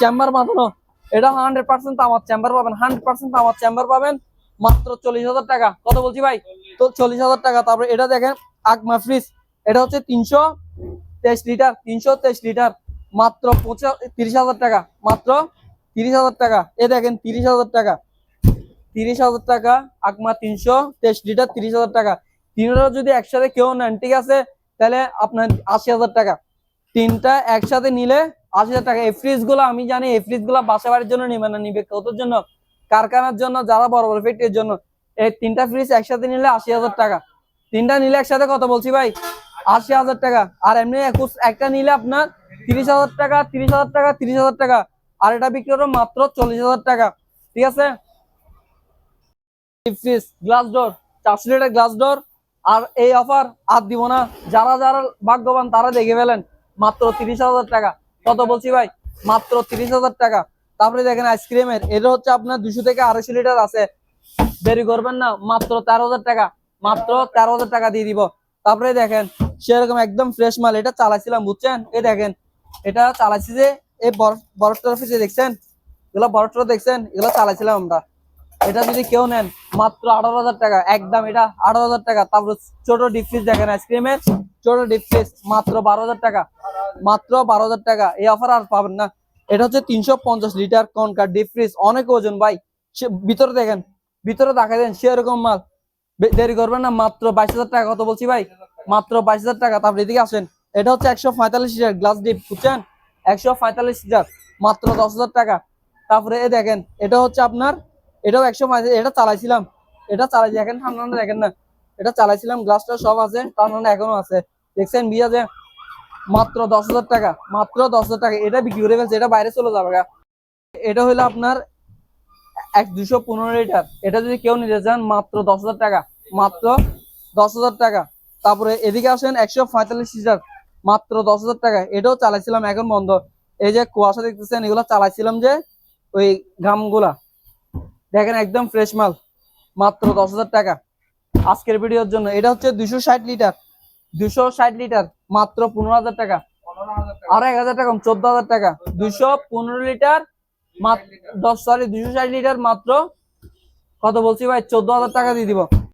Chamber বাঁধানো এটা hundred percent আমার চেম্বার পাবেন। হান্ড্রেড পার্সেন্ট আমার চেম্বার পাবেন। মাত্র চল্লিশ হাজার টাকা। কত বলছি ভাই? তো চল্লিশ হাজার টাকা। তারপরে এটা দেখেন আকমা ফ্রিজ। এটা হচ্ছে তিনশো তেইশ লিটার, তিনশো তেইশ লিটার। মাত্র পঁচা তিরিশ হাজার টাকা। মাত্র তিরিশ হাজার টাকা। এ দেখেন, তিরিশ হাজার টাকা। তিরিশ হাজার টাকা আকমা তিনশো তেইশ লিটার, তিরিশ হাজার টাকা। তিনটা যদি একসাথে কেউ নেন, ঠিক আছে? তাহলে আপনার আশি হাজার টাকা। তিনটা একসাথে নিলে আশি হাজার টাকা। এই ফ্রিজগুলো আমি জানি, এই ফ্রিজগুলো বাসা বাড়ির জন্য নিবে না, নিবে কতর জন্য? কারখানার জন্য, যারা বড় বড় ফ্যাক্টরির জন্য। এই তিনটা ফ্রিজ একসাথে নিলে আশি হাজার টাকা। তিনটা নিলে একসাথে কত বলছি ভাই? আশি হাজার টাকা। আর এমনি একটা নিলে আপনার তিরিশ হাজার টাকা, তিরিশ হাজার টাকা, তিরিশ হাজার টাকা। আর এটা বিক্রি করব মাত্র চল্লিশ হাজার টাকা। ঠিক আছে? Fridge glass door glass door আর এই অফার আর দিব না। যারা যারা ভাগ্যবান, তারা দেখে ফেলেন। মাত্র তিরিশ হাজার টাকা। কত বলছি ভাই? মাত্র তিরিশ হাজার টাকা। তারপরে দেখেন আইসক্রিমের, এটা হচ্ছে আপনার দুশো থেকে আড়াইশো লিটার আছে। দেরি করবেন না, মাত্র তেরো হাজার টাকা। মাত্র তেরো হাজার টাকা দিয়ে দিব। তারপরে দেখেন, সেরকম একদম ফ্রেশ মাল, এটা চালাইছিলাম, বুঝছেন? এই দেখেন, এটা চালাইছি যে, এই বরফ বরফটার অফিসে দেখছেন? এগুলো বরফটা দেখছেন, এগুলো চালাইছিলাম আমরা। এটা যদি কেউ নেন, মাত্র আঠারো হাজার টাকা, একদম এটা আঠারো হাজার টাকা। তারপর ছোট ডিপ ফ্রিজ দেখেন আইসক্রিমের ছোট ডিপ ফ্রিজ মাত্র বারো হাজার টাকা। মাত্র বারো হাজার টাকা। এই অফার আর পাবেন না। এটা হচ্ছে তিনশো পঞ্চাশ লিটার কনকার ডিপ ফ্রিজ অনেক ওজন ভাই। ভিতরে দেখেন, ভিতরে দেখা দেন সেরকম মাল। দেরি করবেন না, মাত্র বাইশ হাজার টাকা কত বলছি ভাই? মাত্র বাইশ হাজার টাকা। তারপর এদিকে আসেন, এটা হচ্ছে একশো পঁয়তাল্লিশ লিটার গ্লাস ডিপ বুঝছেন? একশো পঁয়তাল্লিশ লিটার, মাত্র দশ হাজার টাকা। তারপরে এ দেখেন, এটা হচ্ছে আপনার এটাও একশো পঁয়তাল্লিশ এটা চালাইছিলাম। এটা চালাই, দেখেন ঠান্ডা দেখেন না। এটা চালাইছিলাম, গ্লাসটা সব আছে ঠান্ডা এখনও আছে। দেখছেন বিয়া যে, মাত্র দশ হাজার টাকা, মাত্র দশ হাজার টাকা। এটা বিক্রি করে ফেলছে, এটা বাইরে চলে যাবে। এটা হলো আপনার এক দুশো পনেরো লিটার। এটা যদি কেউ নিতে চান, মাত্র দশ হাজার টাকা, মাত্র দশ হাজার টাকা। তারপরে এদিকে আসেন একশো পঁয়তাল্লিশ লিটার, মাত্র দশ হাজার টাকা। এটাও চালাইছিলাম, এখন বন্ধ। এই যে কুয়াশা দেখতেছেন, এগুলো চালাইছিলাম যে, ওই গামগুলা দেখেন একদম ফ্রেশ মাল, মাত্র দশ হাজার টাকা। আজকের ভিডিওর জন্য, এটা হচ্ছে দুশো ষাট লিটার দুশো ষাট লিটার, মাত্র পনেরো হাজার টাকা। আর এক হাজার টাকা চোদ্দ হাজার টাকা। দুশো পনেরো লিটার দশ সরি দুশো ষাট লিটার, মাত্র কত বলছি ভাই? চোদ্দ হাজার টাকা দিয়ে দিব।